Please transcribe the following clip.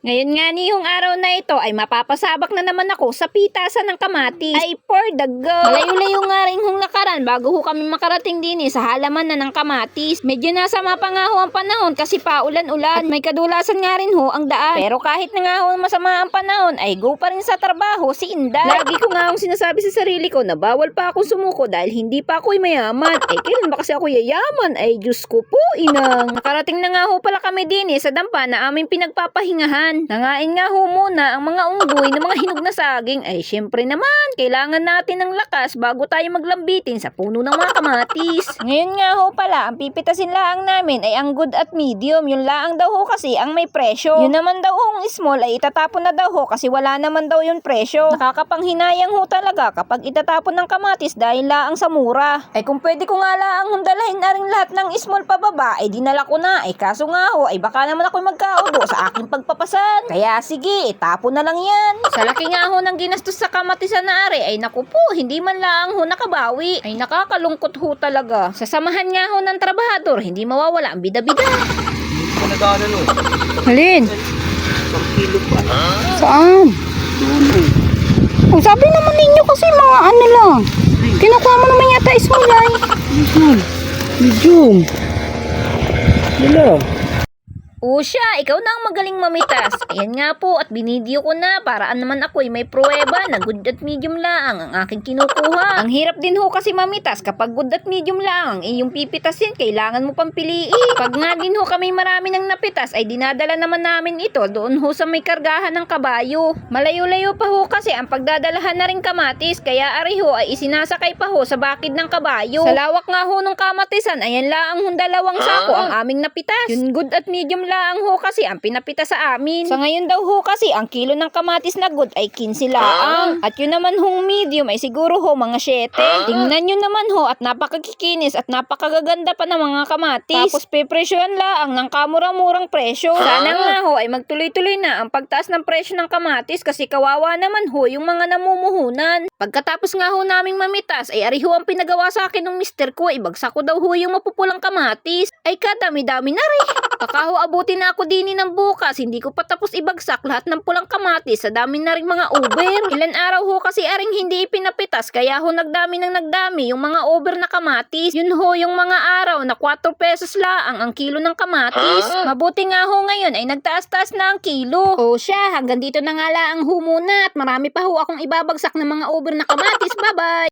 Ngayon nga niyong araw na ito ay mapapasabak na naman ako sa pitasan ng kamatis. Ay, for the go! Malayo-layo nga rin hong lakaran bago ho kami makarating din eh, sa halaman na ng kamatis. Medyo nasa mapa nga ho ang panahon kasi paulan-ulan. At may kadulasan nga rin ho ang daan. Pero kahit na nga ho masama ang panahon ay go pa rin sa trabaho si Inday. Lagi ko nga hong sinasabi sa sarili ko na bawal pa akong sumuko dahil hindi pa ako'y mayaman. Ay, kailan ba kasi ako yayaman? Ay, Diyos ko po, inang. Nakarating na nga ho pala kami din eh, sa dampa na aming pinagpapahingahan. Nangain nga ho muna ang mga unggoy ng mga hinog na saging. Ay, syempre naman, kailangan natin ng lakas bago tayo maglambitin sa puno ng mga kamatis. Ngayon nga ho pala, ang pipitasin laang namin ay ang good at medium. Yung laang daw ho kasi ang may presyo. Yun naman daw hong small ay itatapon na daw ho kasi wala naman daw yung presyo. Nakakapanghinayang ho talaga kapag itatapon ng kamatis dahil laang sa mura. Ay kung pwede ko nga laang hundalahin na rin lahat ng small pababa, ay dinala ko na. Ay kaso nga ho, ay baka naman ako'y magkaubo sa aking pagpapasan. Kaya sige, itapon na lang yan. Sa laki nga ho ng ginastos sa kamatisan na ari, ay naku po, hindi man lang ho nakabawi. Ay nakakalungkot ho talaga. Sa samahan nga ho ng trabahador, hindi mawawala ang bida-bida. Nagkano no. Pa. Saan? Ang sabi naman ninyo kasi mga ano lang. Kinukuha mo naman yata ismulay. Medium. Medium. Wala. Siya, ikaw na ang magaling mamitas. Ayan nga po at binidyo ko na para naman ako'y may pruweba na good at medium lang ang aking kinukuha. Ang hirap din ho kasi mamitas kapag good at medium lang ang iyong pipitasin, kailangan mo pang piliin. Pag nga din ho kami marami ng napitas ay dinadala naman namin ito doon ho sa may kargahan ng kabayo. Malayo-layo pa ho kasi ang pagdadalahan na rin kamatis kaya ari ho ay isinasakay pa ho sa bakid ng kabayo. Sa lawak nga ho ng kamatisan, ayan lang ang dalawang sako ang aming napitas. Yun good at medium lang ho kasi ang pinapita sa amin. Sa ngayon daw ho kasi ang kilo ng kamatis na good ay 15 laang. At yun naman hong medium ay siguro ho mga 7. Tingnan nyo naman ho at napakakikinis at napakagaganda pa ng mga kamatis. Tapos pepresyohan laang ng kamura-murang presyo. Sana nga ho ay magtuloy-tuloy na ang pagtaas ng presyo ng kamatis kasi kawawa naman ho yung mga namumuhunan. Pagkatapos nga ho naming mamitas ay ari ho ang pinagawa sa akin ng mister ko. Ibagsak ko daw ho yung mapupulang kamatis. Ay kadami-dami na rin. Baka ho abutin na ako dini ng bukas. Hindi ko pa tapos ibagsak lahat ng pulang kamatis. Sa dami na rin mga over. Ilan araw ho kasi aring hindi ipinapitas. Kaya ho nagdami ng nagdami yung mga over na kamatis. Yun ho yung mga araw na 4 pesos laang ang kilo ng kamatis. Mabuti nga ho ngayon ay nagtaas-taas na ang kilo. O siya, hanggang dito na nga laang ho muna at marami pa ho akong ibabagsak ng mga over na kamatis. Bye-bye!